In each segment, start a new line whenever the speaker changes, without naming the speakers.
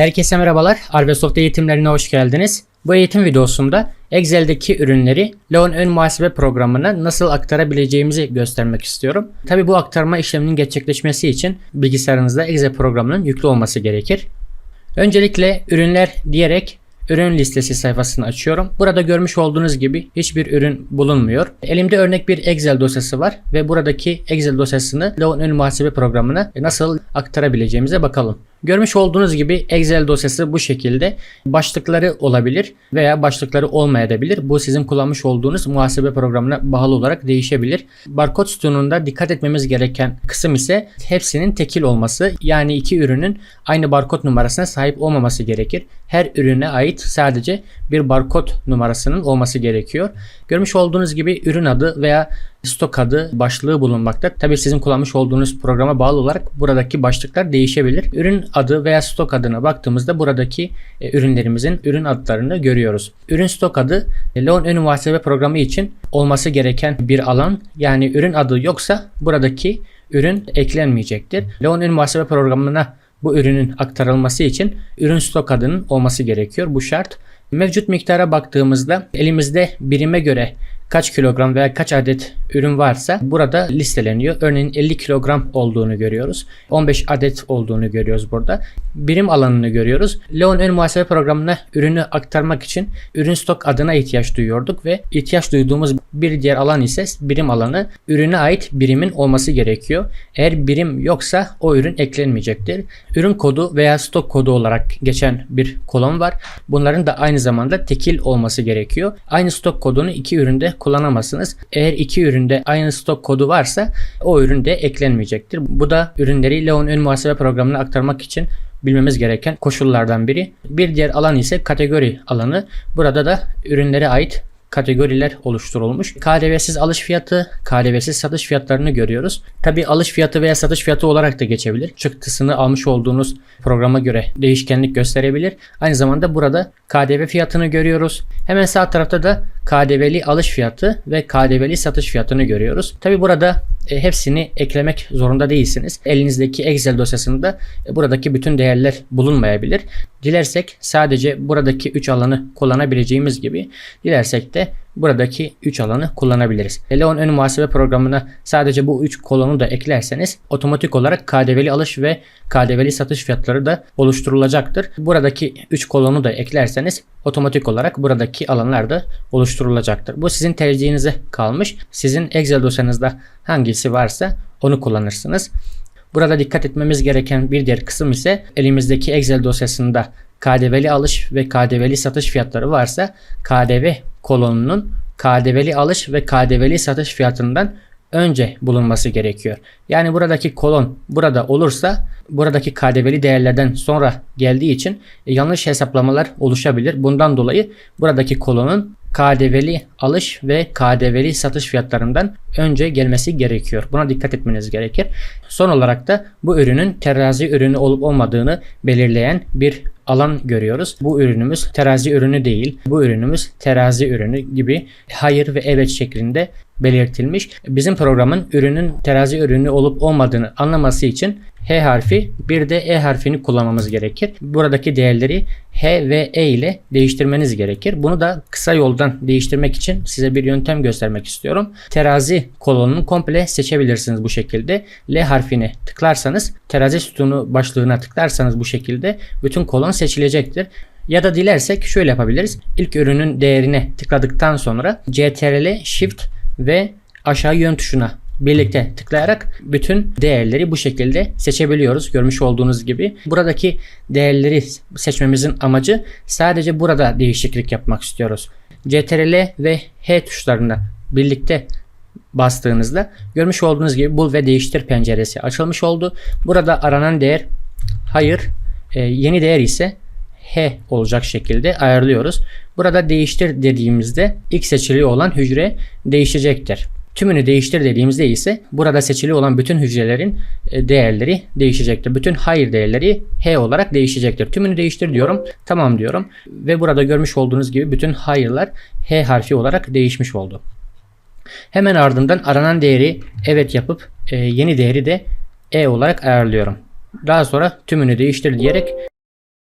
Herkese merhabalar. Arbesoft eğitimlerine hoş geldiniz. Bu eğitim videosunda Excel'deki ürünleri Leon ön muhasebe programına nasıl aktarabileceğimizi göstermek istiyorum. Tabi bu aktarma işleminin gerçekleşmesi için bilgisayarınızda Excel programının yüklü olması gerekir. Öncelikle ürünler diyerek ürün listesi sayfasını açıyorum. Burada görmüş olduğunuz gibi hiçbir ürün bulunmuyor. Elimde örnek bir Excel dosyası var ve buradaki Excel dosyasını Leon ön muhasebe programına nasıl aktarabileceğimize bakalım. Görmüş olduğunuz gibi Excel dosyası bu şekilde. Başlıkları olabilir veya başlıkları olmayabilir. Bu sizin kullanmış olduğunuz muhasebe programına bağlı olarak değişebilir. Barkod sütununda dikkat etmemiz gereken kısım ise hepsinin tekil olması. Yani iki ürünün aynı barkod numarasına sahip olmaması gerekir. Her ürüne ait sadece bir barkod numarasının olması gerekiyor. Görmüş olduğunuz gibi ürün adı veya stok adı başlığı bulunmakta. Tabi sizin kullanmış olduğunuz programa bağlı olarak buradaki başlıklar değişebilir. Ürün adı veya stok adına baktığımızda buradaki e, ürünlerimizin ürün adlarını görüyoruz. Ürün stok adı e, Leon ön muhasebe programı için olması gereken bir alan. Yani ürün adı yoksa buradaki ürün eklenmeyecektir. Leon ön muhasebe programına bu ürünün aktarılması için ürün stok adının olması gerekiyor. Bu şart. Mevcut miktara baktığımızda elimizde birime göre kaç kilogram veya kaç adet ürün varsa burada listeleniyor. Örneğin 50 kilogram olduğunu görüyoruz. 15 adet olduğunu görüyoruz burada. Birim alanını görüyoruz. Leon ön muhasebe programına ürünü aktarmak için ürün stok adına ihtiyaç duyuyorduk ve ihtiyaç duyduğumuz bir diğer alan ise birim alanı. Ürüne ait birimin olması gerekiyor. Eğer birim yoksa o ürün eklenmeyecektir. Ürün kodu veya stok kodu olarak geçen bir kolon var. Bunların da aynı zamanda tekil olması gerekiyor. Aynı stok kodunu iki üründe kullanamazsınız. Eğer iki üründe aynı stok kodu varsa o ürün de eklenmeyecektir. Bu da ürünleri Leon ön muhasebe programına aktarmak için bilmemiz gereken koşullardan biri. Bir diğer alan ise kategori alanı. Burada da ürünlere ait kategoriler oluşturulmuş. KDV'siz alış fiyatı, KDV'siz satış fiyatlarını görüyoruz. Tabi alış fiyatı veya satış fiyatı olarak da geçebilir. Çıktısını almış olduğunuz programa göre değişkenlik gösterebilir. Aynı zamanda burada KDV fiyatını görüyoruz. Hemen sağ tarafta da KDV'li alış fiyatı ve KDV'li satış fiyatını görüyoruz. Tabi burada e, hepsini eklemek zorunda değilsiniz. Elinizdeki Excel dosyasında e, buradaki bütün değerler bulunmayabilir. Dilersek sadece buradaki 3 alanı kullanabileceğimiz gibi dilersek de buradaki 3 alanı kullanabiliriz. Leon ön muhasebe programına sadece bu 3 kolonu da eklerseniz otomatik olarak KDV'li alış ve KDV'li satış fiyatları da oluşturulacaktır. Buradaki 3 kolonu da eklerseniz otomatik olarak buradaki alanlar da oluşturulacaktır. Bu sizin tercihinize kalmış. Sizin Excel dosyanızda hangisi varsa onu kullanırsınız. Burada dikkat etmemiz gereken bir diğer kısım ise elimizdeki Excel dosyasında KDV'li alış ve KDV'li satış fiyatları varsa KDV kolonunun KDV'li alış ve KDV'li satış fiyatından önce bulunması gerekiyor. Yani buradaki kolon burada olursa buradaki KDV'li değerlerden sonra geldiği için yanlış hesaplamalar oluşabilir. Bundan dolayı buradaki kolonun KDV'li alış ve KDV'li satış fiyatlarından önce gelmesi gerekiyor. Buna dikkat etmeniz gerekir. Son olarak da bu ürünün terazi ürünü olup olmadığını belirleyen bir alan görüyoruz. Bu ürünümüz terazi ürünü değil. Bu ürünümüz terazi ürünü gibi hayır ve evet şeklinde belirtilmiş. Bizim programın ürünün terazi ürünü olup olmadığını anlaması için H harfi bir de E harfini kullanmamız gerekir. Buradaki değerleri H ve E ile değiştirmeniz gerekir. Bunu da kısa yoldan değiştirmek için size bir yöntem göstermek istiyorum. Terazi kolonunu komple seçebilirsiniz bu şekilde. L harfine tıklarsanız terazi sütunu başlığına tıklarsanız bu şekilde bütün kolon seçilecektir. Ya da dilersek şöyle yapabiliriz. İlk ürünün değerine tıkladıktan sonra CTRL Shift ve aşağı yön tuşuna birlikte tıklayarak bütün değerleri bu şekilde seçebiliyoruz. Görmüş olduğunuz gibi. Buradaki değerleri seçmemizin amacı sadece burada değişiklik yapmak istiyoruz. CTRL ve H tuşlarına birlikte bastığınızda görmüş olduğunuz gibi bul ve değiştir penceresi açılmış oldu. Burada aranan değer hayır, e, yeni değer ise H olacak şekilde ayarlıyoruz. Burada değiştir dediğimizde ilk seçili olan hücre değişecektir. Tümünü değiştir dediğimizde ise burada seçili olan bütün hücrelerin e, değerleri değişecektir. Bütün hayır değerleri H olarak değişecektir. Tümünü değiştir diyorum. Tamam diyorum. Ve burada görmüş olduğunuz gibi bütün hayırlar H harfi olarak değişmiş oldu. Hemen ardından aranan değeri evet yapıp e, yeni değeri de E olarak ayarlıyorum. Daha sonra tümünü değiştir diyerek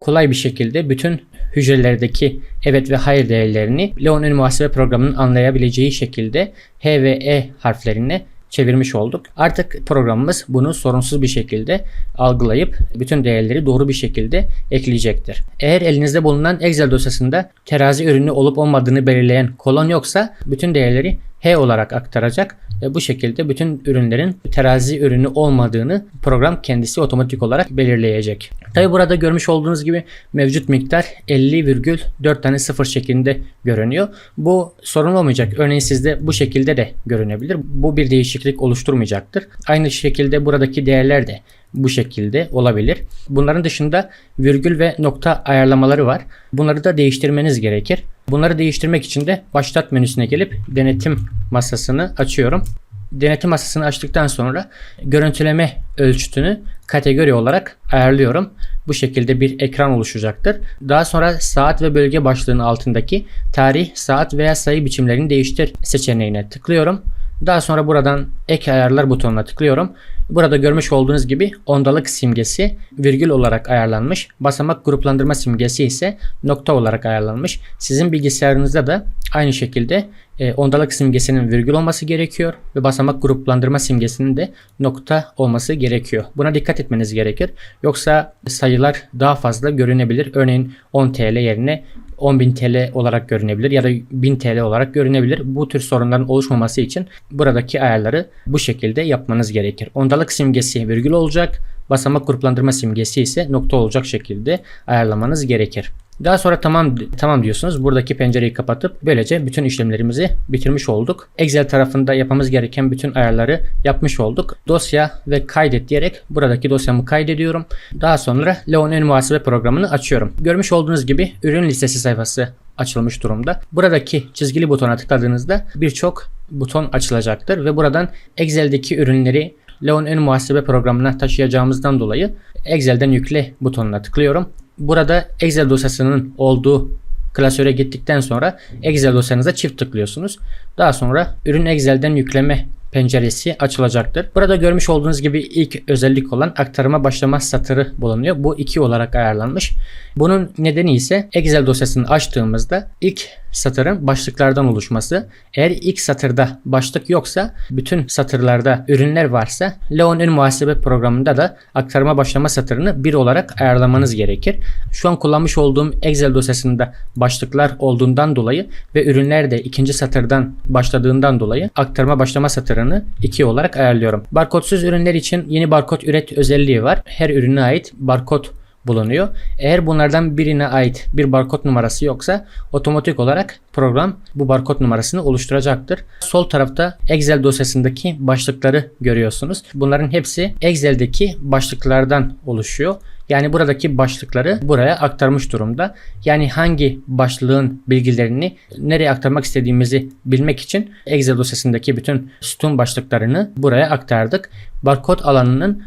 kolay bir şekilde bütün hücrelerdeki evet ve hayır değerlerini Leon ön muhasebe programının anlayabileceği şekilde H ve E harflerine çevirmiş olduk. Artık programımız bunu sorunsuz bir şekilde algılayıp bütün değerleri doğru bir şekilde ekleyecektir. Eğer elinizde bulunan Excel dosyasında terazi ürünü olup olmadığını belirleyen kolon yoksa bütün değerleri H olarak aktaracak ve bu şekilde bütün ürünlerin terazi ürünü olmadığını program kendisi otomatik olarak belirleyecek. Tabi burada görmüş olduğunuz gibi mevcut miktar 50,4 tane sıfır şeklinde görünüyor. Bu sorun olmayacak. Örneğin sizde bu şekilde de görünebilir. Bu bir değişiklik oluşturmayacaktır. Aynı şekilde buradaki değerler de bu şekilde olabilir. Bunların dışında virgül ve nokta ayarlamaları var. Bunları da değiştirmeniz gerekir. Bunları değiştirmek için de başlat menüsüne gelip denetim masasını açıyorum. Denetim masasını açtıktan sonra görüntüleme ölçütünü kategori olarak ayarlıyorum. Bu şekilde bir ekran oluşacaktır. Daha sonra saat ve bölge başlığının altındaki tarih, saat veya sayı biçimlerini değiştir seçeneğine tıklıyorum. Daha sonra buradan ek ayarlar butonuna tıklıyorum. Burada görmüş olduğunuz gibi ondalık simgesi virgül olarak ayarlanmış. Basamak gruplandırma simgesi ise nokta olarak ayarlanmış. Sizin bilgisayarınızda da aynı şekilde e, ondalık simgesinin virgül olması gerekiyor ve basamak gruplandırma simgesinin de nokta olması gerekiyor. Buna dikkat etmeniz gerekir. Yoksa sayılar daha fazla görünebilir. Örneğin 10 TL yerine 10.000 TL olarak görünebilir ya da 1000 TL olarak görünebilir. Bu tür sorunların oluşmaması için buradaki ayarları bu şekilde yapmanız gerekir. Ondalık simgesi virgül olacak. Basamak gruplandırma simgesi ise nokta olacak şekilde ayarlamanız gerekir. Daha sonra tamam tamam diyorsunuz. Buradaki pencereyi kapatıp böylece bütün işlemlerimizi bitirmiş olduk. Excel tarafında yapmamız gereken bütün ayarları yapmış olduk. Dosya ve kaydet diyerek buradaki dosyamı kaydediyorum. Daha sonra Leon ön muhasebe programını açıyorum. Görmüş olduğunuz gibi ürün listesi sayfası açılmış durumda. Buradaki çizgili butona tıkladığınızda birçok buton açılacaktır ve buradan Excel'deki ürünleri Leon ön muhasebe programına taşıyacağımızdan dolayı Excel'den yükle butonuna tıklıyorum. Burada Excel dosyasının olduğu klasöre gittikten sonra Excel dosyanıza çift tıklıyorsunuz. Daha sonra ürün Excel'den yükleme penceresi açılacaktır. Burada görmüş olduğunuz gibi ilk özellik olan aktarıma başlama satırı bulunuyor. Bu 2 olarak ayarlanmış. Bunun nedeni ise Excel dosyasını açtığımızda ilk satırın başlıklardan oluşması. Eğer ilk satırda başlık yoksa bütün satırlarda ürünler varsa Leon ön muhasebe programında da aktarma başlama satırını bir olarak ayarlamanız gerekir. Şu an kullanmış olduğum Excel dosyasında başlıklar olduğundan dolayı ve ürünler de ikinci satırdan başladığından dolayı aktarma başlama satırını 2 olarak ayarlıyorum. Barkodsuz ürünler için yeni barkod üret özelliği var. Her ürüne ait barkod bulunuyor. Eğer bunlardan birine ait bir barkod numarası yoksa otomatik olarak program bu barkod numarasını oluşturacaktır. Sol tarafta Excel dosyasındaki başlıkları görüyorsunuz. Bunların hepsi Excel'deki başlıklardan oluşuyor. Yani buradaki başlıkları buraya aktarmış durumda. Yani hangi başlığın bilgilerini nereye aktarmak istediğimizi bilmek için Excel dosyasındaki bütün sütun başlıklarını buraya aktardık. Barkod alanının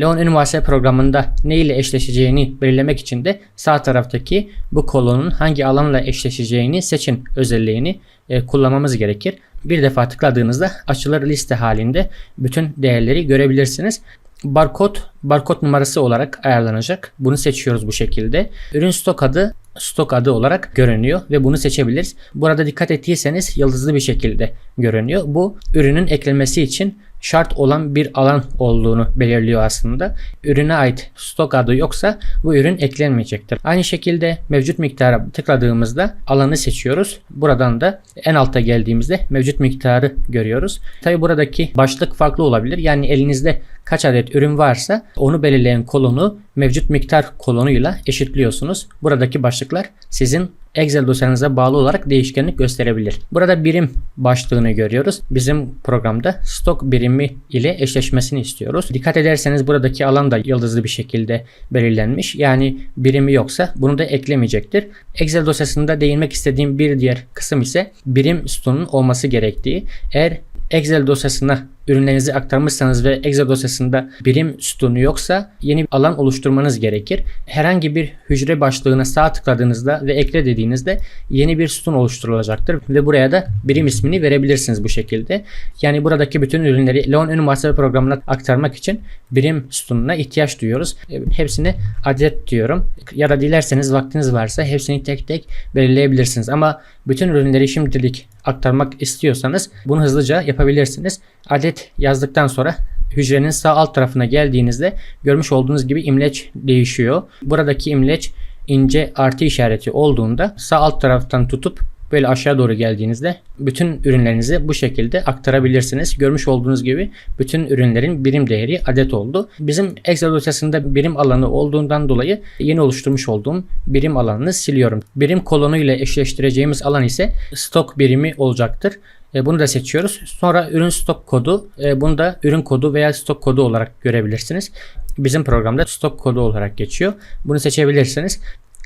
Leon muhasebe programında ne ile eşleşeceğini belirlemek için de sağ taraftaki bu kolonun hangi alanla eşleşeceğini seçin özelliğini e, kullanmamız gerekir. Bir defa tıkladığınızda açılır liste halinde bütün değerleri görebilirsiniz. Barkod, barkod numarası olarak ayarlanacak. Bunu seçiyoruz bu şekilde. Ürün stok adı stok adı olarak görünüyor ve bunu seçebiliriz. Burada dikkat ettiyseniz yıldızlı bir şekilde görünüyor. Bu ürünün eklenmesi için şart olan bir alan olduğunu belirliyor aslında. Ürüne ait stok adı yoksa bu ürün eklenmeyecektir. Aynı şekilde mevcut miktara tıkladığımızda alanı seçiyoruz. Buradan da en alta geldiğimizde mevcut miktarı görüyoruz. Tabi buradaki başlık farklı olabilir. Yani elinizde kaç adet ürün varsa onu belirleyen kolonu mevcut miktar kolonuyla eşitliyorsunuz. Buradaki başlıklar sizin Excel dosyanıza bağlı olarak değişkenlik gösterebilir. Burada birim başlığını görüyoruz. Bizim programda stok birimi ile eşleşmesini istiyoruz. Dikkat ederseniz buradaki alan da yıldızlı bir şekilde belirlenmiş. Yani birimi yoksa bunu da eklemeyecektir. Excel dosyasında değinmek istediğim bir diğer kısım ise birim sütunun olması gerektiği. Eğer Excel dosyasına ürünlerinizi aktarmışsanız ve Excel dosyasında birim sütunu yoksa yeni bir alan oluşturmanız gerekir. Herhangi bir hücre başlığına sağ tıkladığınızda ve ekle dediğinizde yeni bir sütun oluşturulacaktır ve buraya da birim ismini verebilirsiniz bu şekilde. Yani buradaki bütün ürünleri Leon ön muhasebe programına aktarmak için birim sütununa ihtiyaç duyuyoruz. E, Hepsini adet diyorum. Ya da dilerseniz vaktiniz varsa hepsini tek tek belirleyebilirsiniz. Ama bütün ürünleri şimdilik aktarmak istiyorsanız bunu hızlıca yapabilirsiniz. Adet yazdıktan sonra hücrenin sağ alt tarafına geldiğinizde görmüş olduğunuz gibi imleç değişiyor. Buradaki imleç ince artı işareti olduğunda sağ alt taraftan tutup böyle aşağı doğru geldiğinizde bütün ürünlerinizi bu şekilde aktarabilirsiniz. Görmüş olduğunuz gibi bütün ürünlerin birim değeri adet oldu. Bizim Excel dosyasında birim alanı olduğundan dolayı yeni oluşturmuş olduğum birim alanını siliyorum. Birim kolonu ile eşleştireceğimiz alan ise stok birimi olacaktır. E, Bunu da seçiyoruz. Sonra ürün stok kodu. e, Bunu da ürün kodu veya stok kodu olarak görebilirsiniz. Bizim programda stok kodu olarak geçiyor. Bunu seçebilirsiniz.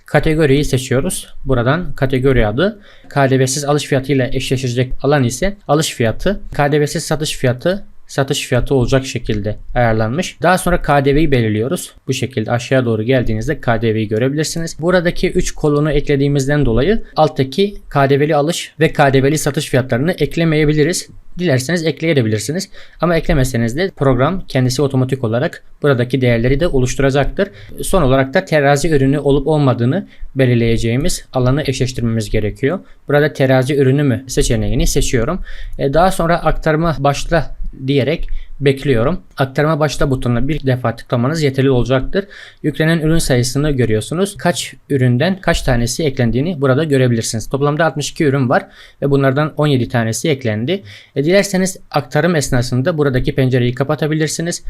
Kategoriyi seçiyoruz. Buradan kategori adı KDV'siz alış fiyatı ile eşleşecek alan ise alış fiyatı. KDV'siz satış fiyatı satış fiyatı olacak şekilde ayarlanmış. Daha sonra KDV'yi belirliyoruz. Bu şekilde aşağı doğru geldiğinizde KDV'yi görebilirsiniz. Buradaki 3 kolonu eklediğimizden dolayı alttaki KDV'li alış ve KDV'li satış fiyatlarını eklemeyebiliriz. Dilerseniz ekleyebilirsiniz. Ama eklemeseniz de program kendisi otomatik olarak buradaki değerleri de oluşturacaktır. Son olarak da terazi ürünü olup olmadığını belirleyeceğimiz alanı eşleştirmemiz gerekiyor. Burada terazi ürünü mü seçeneğini seçiyorum. E, Daha sonra aktarma başla diyerek bekliyorum. Aktarma başla butonuna bir defa tıklamanız yeterli olacaktır. Yüklenen ürün sayısını görüyorsunuz. Kaç üründen kaç tanesi eklendiğini burada görebilirsiniz. Toplamda 62 ürün var ve bunlardan 17 tanesi eklendi. E, dilerseniz aktarım esnasında buradaki pencereyi kapatabilirsiniz.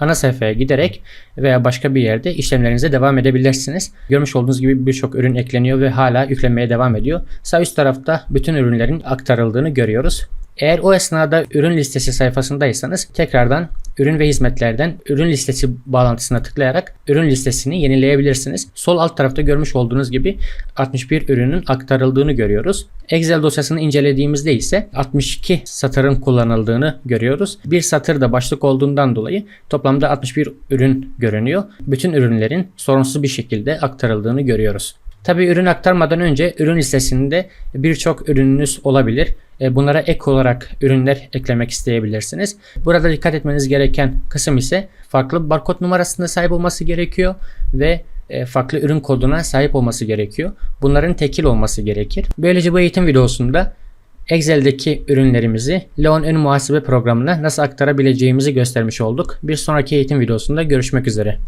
Ana sayfaya giderek veya başka bir yerde işlemlerinize devam edebilirsiniz. Görmüş olduğunuz gibi birçok ürün ekleniyor ve hala yüklenmeye devam ediyor. Sağ üst tarafta bütün ürünlerin aktarıldığını görüyoruz. Eğer o esnada ürün listesi sayfasındaysanız tekrardan ürün ve hizmetlerden ürün listesi bağlantısına tıklayarak ürün listesini yenileyebilirsiniz. Sol alt tarafta görmüş olduğunuz gibi 61 ürünün aktarıldığını görüyoruz. Excel dosyasını incelediğimizde ise 62 satırın kullanıldığını görüyoruz. Bir satır da başlık olduğundan dolayı toplamda 61 ürün görünüyor. Bütün ürünlerin sorunsuz bir şekilde aktarıldığını görüyoruz. Tabi ürün aktarmadan önce ürün listesinde birçok ürününüz olabilir. E, Bunlara ek olarak ürünler eklemek isteyebilirsiniz. Burada dikkat etmeniz gereken kısım ise farklı barkod numarasına sahip olması gerekiyor ve e, farklı ürün koduna sahip olması gerekiyor. Bunların tekil olması gerekir. Böylece bu eğitim videosunda Excel'deki ürünlerimizi Leon ön muhasebe programına nasıl aktarabileceğimizi göstermiş olduk. Bir sonraki eğitim videosunda görüşmek üzere.